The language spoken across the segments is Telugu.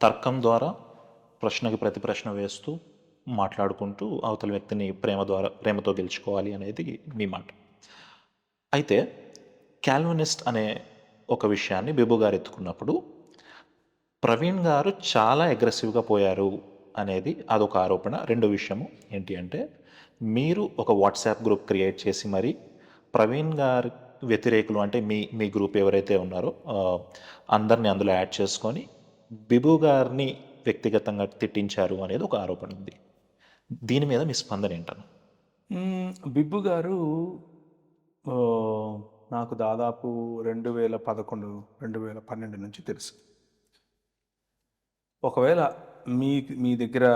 తర్కం ద్వారా ప్రశ్నకి ప్రతి ప్రశ్న వేస్తూ మాట్లాడుకుంటూ అవతల వ్యక్తిని ప్రేమ ద్వారా ప్రేమతో గెలుచుకోవాలి అనేది మీ మాట. అయితే క్యాల్వనిస్ట్ అనే ఒక విషయాన్ని బిబు గారు ఎత్తుకున్నప్పుడు ప్రవీణ్ గారు చాలా అగ్రెసివ్గా పోయారు అనేది అదొక ఆరోపణ. రెండో విషయము ఏంటి అంటే మీరు ఒక వాట్సాప్ గ్రూప్ క్రియేట్ చేసి మరి ప్రవీణ్ గారి వ్యతిరేకులు అంటే మీ మీ గ్రూప్ ఎవరైతే ఉన్నారో అందరిని అందులో యాడ్ చేసుకొని బిబు గారిని వ్యక్తిగతంగా తిట్టించారు అనేది ఒక ఆరోపణ ఉంది. దీని మీద మీ స్పందన ఏంటను? బిబ్బు గారు నాకు దాదాపు రెండు వేల పదకొండు రెండు వేల పన్నెండు నుంచి తెలుసు. ఒకవేళ మీ మీ దగ్గర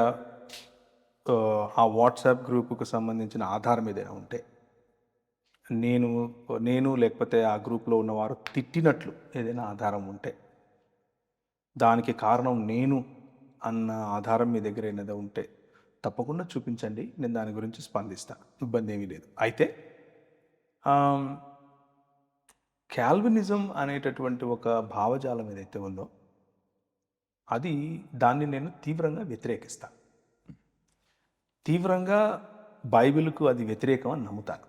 ఆ వాట్సాప్ గ్రూపుకు సంబంధించిన ఆధారం ఏదైనా ఉంటే నేను నేను లేకపోతే ఆ గ్రూప్లో ఉన్నవారు తిట్టినట్లు ఏదైనా ఆధారం ఉంటే దానికి కారణం నేను అన్న ఆధారం మీ దగ్గర ఏదైనా ఉంటే తప్పకుండా చూపించండి. నేను దాని గురించి స్పందిస్తాను ఇబ్బంది ఏమీ లేదు. అయితే క్యాల్వినిజం అనేటటువంటి ఒక భావజాలం ఏదైతే ఉందో అది దాన్ని నేను తీవ్రంగా వ్యతిరేకిస్తాను తీవ్రంగా బైబిల్కు అది వ్యతిరేకం అని నమ్ముతాను.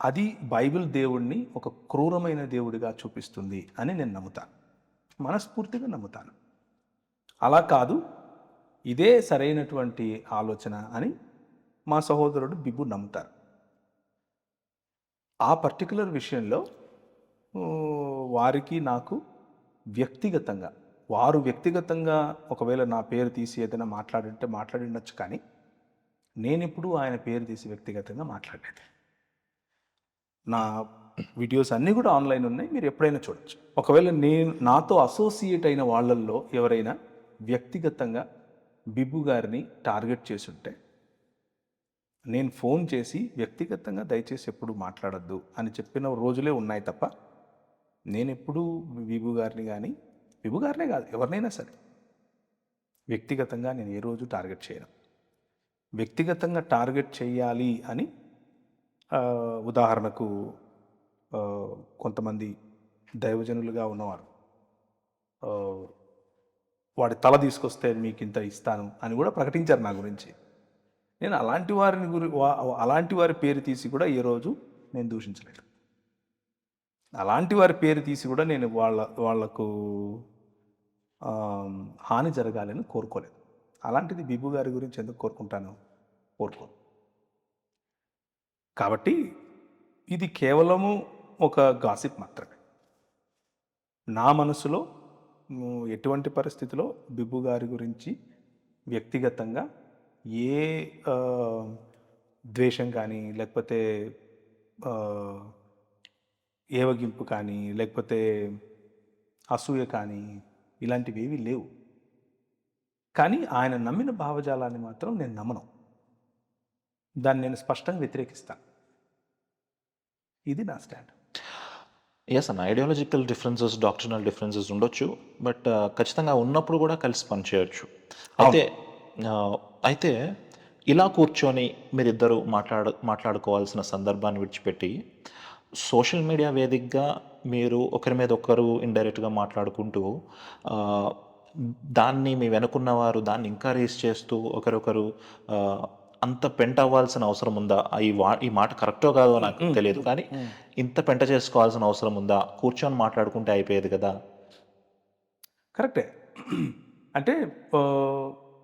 అది బైబిల్ దేవుణ్ణి ఒక క్రూరమైన దేవుడిగా చూపిస్తుంది అని నేను నమ్ముతాను. మనస్ఫూర్తిగా నమ్ముతాను. అలా కాదు ఇదే సరైనటువంటి ఆలోచన అని మా సహోదరుడు బిబ్బు నమ్ముతారు. ఆ పర్టికులర్ విషయంలో వారికి నాకు వ్యక్తిగతంగా వారు వ్యక్తిగతంగా ఒకవేళ నా పేరు తీసి ఏదైనా మాట్లాడింటే మాట్లాడి ఉండొచ్చు కానీ నేనెప్పుడు ఆయన పేరు తీసి వ్యక్తిగతంగా మాట్లాడలేదు. నా వీడియోస్ అన్నీ కూడా ఆన్లైన్ ఉన్నాయి. మీరు ఎప్పుడైనా చూడొచ్చు. ఒకవేళ నేను నాతో అసోసియేట్ అయిన వాళ్ళల్లో ఎవరైనా వ్యక్తిగతంగా బిబ్బు గారిని టార్గెట్ చేసి ఉంటే నేను ఫోన్ చేసి వ్యక్తిగతంగా దయచేసి ఎప్పుడు మాట్లాడొద్దు అని చెప్పిన రోజులే ఉన్నాయి తప్ప నేను ఎప్పుడూ బిబు గారిని కానీ బిబు గారినే కాదు ఎవరినైనా సరే వ్యక్తిగతంగా నేను ఏ రోజు టార్గెట్ చేయను. వ్యక్తిగతంగా టార్గెట్ చేయాలి అని ఉదాహరణకు కొంతమంది దైవజనులుగా ఉన్నవారు. వాడి తల తీసుకొస్తే మీకు ఇంత ఇస్తాను అని కూడా ప్రకటించారు నా గురించి. నేను అలాంటి వారిని గురి వా- అలాంటి వారి పేరు తీసి కూడా ఏ రోజు నేను దూషించలేదు. అలాంటి వారి పేరు తీసి కూడా నేను వాళ్ళ వాళ్ళకు హాని జరగాలని కోరుకోలేదు. అలాంటిది బిబు గారి గురించి ఎందుకు కోరుకుంటాను? కోరుకోను. కాబట్టి ఇది కేవలము ఒక గాసిప్ మాత్రమే. నా మనసులో ఎటువంటి పరిస్థితిలో బిబ్బు గారి గురించి వ్యక్తిగతంగా ఏ ద్వేషం కానీ లేకపోతే ఏవగింపు కానీ లేకపోతే అసూయ కానీ ఇలాంటివి ఏవి లేవు. కానీ ఆయన నమ్మిన భావజాలాన్ని మాత్రం నేను నమ్మను. దాన్ని నేను స్పష్టంగా వ్యతిరేకిస్తాను. ఇది నా స్టాండ్. ఎస్ అన్న ఐడియాలజికల్ డిఫరెన్సెస్ డాక్టర్నల్ డిఫరెన్సెస్ ఉండొచ్చు బట్ ఖచ్చితంగా ఉన్నప్పుడు కూడా కలిసి పనిచేయచ్చు. అయితే అయితే ఇలా కూర్చొని మీరిద్దరు మాట్లాడ మాట్లాడుకోవాల్సిన సందర్భాన్ని విడిచిపెట్టి సోషల్ మీడియా వేదికగా మీరు ఒకరి మీద ఒకరు ఇండైరెక్ట్గా మాట్లాడుకుంటూ దాన్ని మీ వెనుకున్న వారు దాన్ని ఎంకరేజ్ చేస్తూ ఒకరొకరు అంత పెంట అవ్వాల్సిన అవసరం ఉందా? ఈ వా ఈ మాట కరెక్టో కాదో నాకు తెలియదు. కానీ ఇంత పెంట చేసుకోవాల్సిన అవసరం ఉందా? కూర్చొని మాట్లాడుకుంటే అయిపోయేది కదా. కరెక్టే. అంటే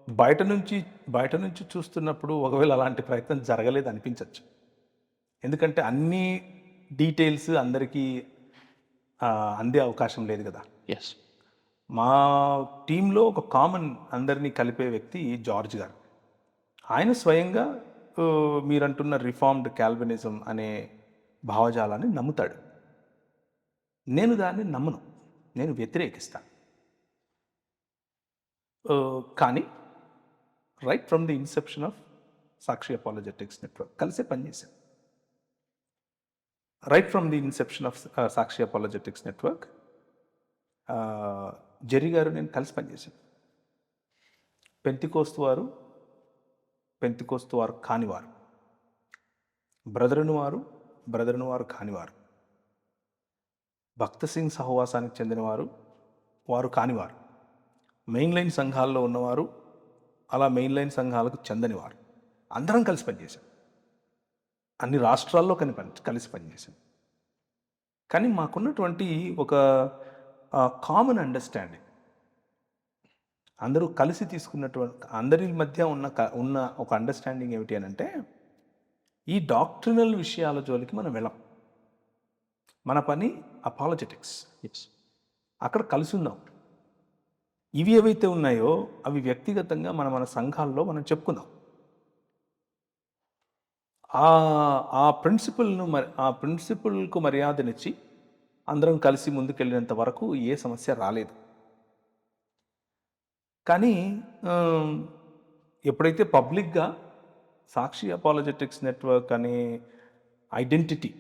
బయట నుంచి బయట నుంచి చూస్తున్నప్పుడు ఒకవేళ అలాంటి ప్రయత్నం జరగలేదు అనిపించవచ్చు ఎందుకంటే అన్ని డీటెయిల్స్ అందరికీ అందే అవకాశం లేదు కదా. ఎస్ మా టీంలో ఒక కామన్ అందరినీ కలిపే వ్యక్తి జార్జ్ గారు. ఆయన స్వయంగా మీరంటున్న రిఫార్మ్డ్ క్యాల్వినిజం అనే భావజాలాన్ని నమ్ముతాడు. నేను దాన్ని నమ్మను. నేను వ్యతిరేకిస్తాను. కానీ right from the inception of Sakshi apologetics network కలిసే పనిచేశాను right from the inception of Sakshi apologetics network Jerry గారు నేను కలిసి పనిచేశాను పెంతికోస్తు వారు పెంతికోస్తు వారు కానివారు. బ్రదరును వారు బ్రదరును వారు కానివారు. భక్త సింగ్ సహవాసానికి చెందినవారు వారు కానివారు. మెయిన్ లైన్ సంఘాల్లో ఉన్నవారు అలా మెయిన్ లైన్ సంఘాలకు చెందనివారు. అందరం కలిసి పనిచేశాం. అన్ని రాష్ట్రాల్లో కని పని కలిసి పనిచేశాం. కానీ మాకున్నటువంటి ఒక కామన్ అండర్స్టాండింగ్ అందరూ కలిసి తీసుకున్నటువంటి అందరి మధ్య ఉన్న క- ఉన్న ఒక అండర్స్టాండింగ్ ఏమిటి అని అంటే ఈ డాక్టరినల్ విషయాల జోలికి మనం వెళ్ళం. మన పని అపాలజెటిక్స్ అక్కడ కలిసి ఉందాం. ఇవి ఏవైతే ఉన్నాయో అవి వ్యక్తిగతంగా మన మన సంఘాల్లో మనం చెప్పుకుందాం. ఆ ఆ ప్రిన్సిపల్ను మరి ఆ ప్రిన్సిపల్కు మర్యాదనిచ్చి అందరం కలిసి ముందుకెళ్ళినంత వరకు ఏ సమస్య రాలేదు. కానీ ఎప్పుడైతే పబ్లిక్గా సాక్షి అపాలజెటిక్స్ నెట్వర్క్ అనే ఐడెంటిటీ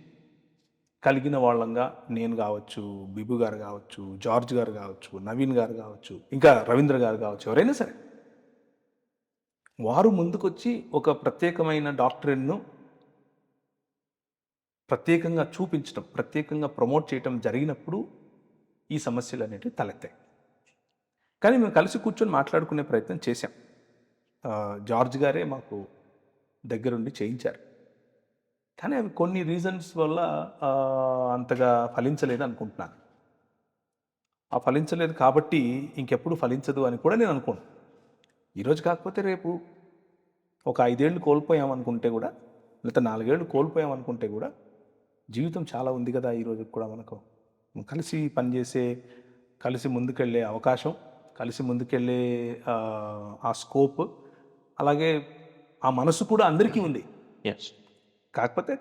కలిగిన వాళ్ళంగా నేను కావచ్చు బిబు గారు కావచ్చు జార్జ్ గారు కావచ్చు నవీన్ గారు కావచ్చు ఇంకా రవీంద్ర గారు కావచ్చు ఎవరైనా సరే వారు ముందుకొచ్చి ఒక ప్రత్యేకమైన డాక్టరేట్ను ప్రత్యేకంగా చూపించడం ప్రత్యేకంగా ప్రమోట్ చేయటం జరిగినప్పుడు ఈ సమస్యలు అనేటివి తలెత్తాయి. కానీ మేము కలిసి కూర్చొని మాట్లాడుకునే ప్రయత్నం చేశాం. జార్జ్ గారే మాకు దగ్గరుండి చేయించారు. కానీ అవి కొన్ని రీజన్స్ వల్ల అంతగా ఫలించలేదు అనుకుంటున్నాను. ఆ ఫలించలేదు కాబట్టి ఇంకెప్పుడు ఫలించదు అని కూడా నేను అనుకోను. ఈరోజు కాకపోతే రేపు ఒక ఐదేళ్ళు కోల్పోయామనుకుంటే కూడా లేకపోతే నాలుగేళ్ళు కోల్పోయామనుకుంటే కూడా జీవితం చాలా ఉంది కదా ఈరోజు కూడా మనకు. కలిసి పనిచేసే కలిసి ముందుకెళ్ళే అవకాశం కలిసి ముందుకెళ్ళే ఆ, స్కోప్ అలాగే ఆ మనసు కూడా అందరికీ ఉంది. ఎస్ కాకపోతే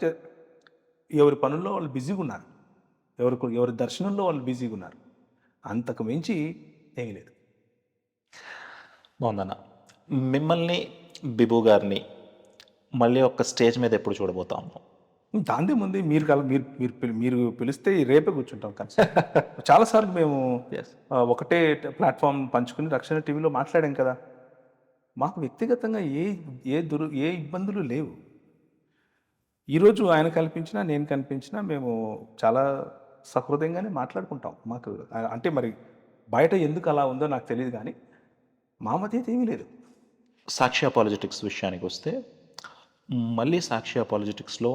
ఎవరి పనుల్లో వాళ్ళు బిజీగా ఉన్నారు. ఎవరికి ఎవరి దర్శనంలో వాళ్ళు బిజీగా ఉన్నారు. అంతకు మించి ఏమీ లేదు. బాగుందన్న. మిమ్మల్ని బిబు గారిని మళ్ళీ ఒక స్టేజ్ మీద ఎప్పుడు చూడబోతాము దాందే ముందు మీరు కల మీరు మీరు మీరు పిలిస్తే రేపే కూర్చుంటాం కానీ చాలాసార్లు మేము ఒకటే ప్లాట్ఫామ్ పంచుకుని రక్షణ టీవీలో మాట్లాడాం కదా. మాకు వ్యక్తిగతంగా ఏ ఏ దురు ఏ ఇబ్బందులు లేవు. ఈరోజు ఆయన కల్పించినా నేను కనిపించినా మేము చాలా సహృదయంగానే మాట్లాడుకుంటాం. మాకు అంటే మరి బయట ఎందుకు అలా ఉందో నాకు తెలియదు కానీ మా మధ్య ఏమీ లేదు. సాక్షి అపాలజెటిక్స్ విషయానికి వస్తే మళ్ళీ సాక్షి అపాలజెటిక్స్లో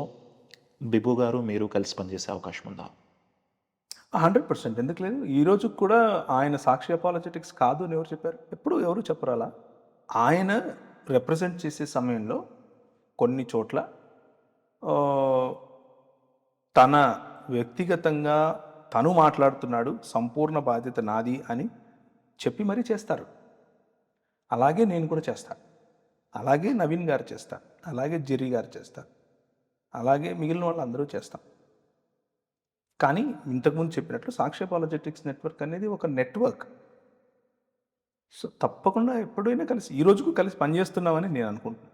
బిబు గారు మీరు కలిసి పనిచేసే అవకాశం ఉందా? Hundred percent. ఎందుకు లేదు ఈరోజు కూడా ఆయన సాక్షి అపాలజెటిక్స్ కాదు అని ఎవరు చెప్పారు? ఎప్పుడు ఎవరు చెప్పరు అలా. ఆయన రిప్రజెంట్ చేసే సమయంలో కొన్ని చోట్ల తన వ్యక్తిగతంగా తను మాట్లాడుతున్నాడు సంపూర్ణ బాధ్యత నాది అని చెప్పి మరీ చేస్తారు. అలాగే నేను కూడా చేస్తాను అలాగే నవీన్ గారు చేస్తాను అలాగే జెర్రీ గారు చేస్తారు అలాగే మిగిలిన వాళ్ళు అందరూ చేస్తాం. కానీ ఇంతకుముందు చెప్పినట్లు సాక్షి అపాలజెటిక్స్ నెట్వర్క్ అనేది ఒక నెట్వర్క్. సో తప్పకుండా ఎప్పుడైనా కలిసి ఈ రోజుకు కలిసి పనిచేస్తున్నామని నేను అనుకుంటున్నాను.